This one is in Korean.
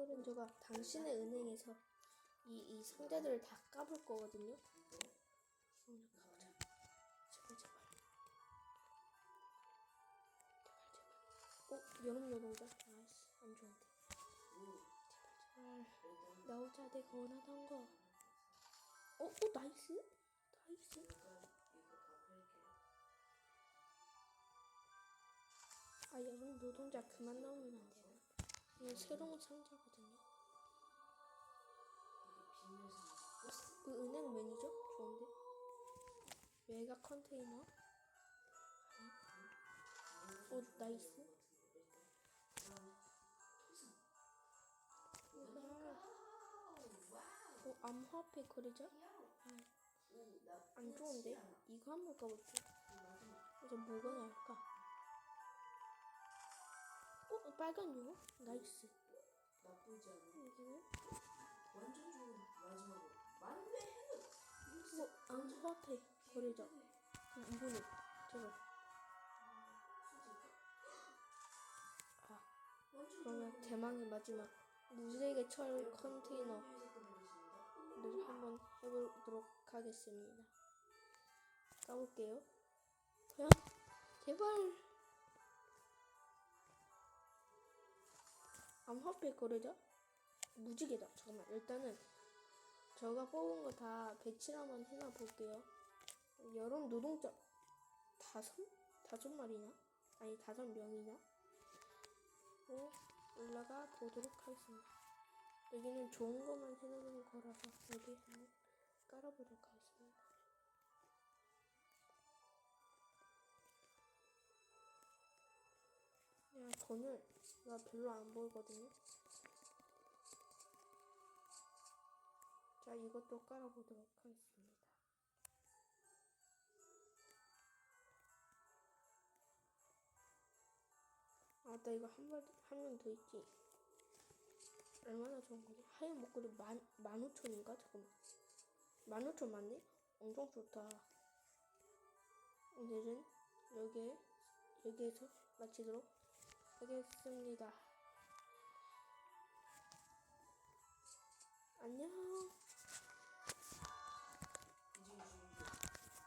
제가 당신의 은행에서 이, 이 상자들을 다 까볼 거거든요. 오늘 가보자. 제발, 제발. 제발, 제발. 어, 여름 노동자? 아이씨, 안 좋은데. 제발, 제발. 나오자, 내가 원하던 거. 어, 어, 나이스? 나이스? 아, 여름 노동자 그만 나오면 안 되나? 이건 새로운 상자거든요. 그 은행 매니저? 좋은데? 메가 컨테이너? 어, 나이스. 어, 암호화폐 거래자? 아, 안 좋은데? 이거 한번 까볼게. 이제 뭐가 나올까? 어, 빨간 요? 나이스. 나쁘지 않아. 완전 좋은 마지막으로. 해는 뭐, 암호화폐 거래자. 그럼 이거는? 제발. 아, 그러면 대망의 마지막. 무지개 철 컨테이너를 좋은 한번 해보도록 하겠습니다. 까볼게요. 과연? 제발! 암화폐 거래자? 무지개다. 잠깐만. 일단은 제가 뽑은 거 다 배치를 한번 해놔 볼게요. 여름 노동자 다섯? 다섯 마리나? 아니 다섯 명이나? 어, 올라가 보도록 하겠습니다. 여기는 좋은 것만 해놓는 거라서 여기 한번 깔아보도록 하겠습니다. 야, 돈을 나 별로 안 보이거든요. 자, 이것도 깔아보도록 하겠습니다. 아, 나 이거 한 번, 한명 더 있지. 얼마나 좋은 거지? 하얀 목걸이 만, 만 오천인가? 잠깐만. 만 오천 맞네? 엄청 좋다. 오늘은 여기에, 여기에서 마치도록 하겠습니다. 안녕.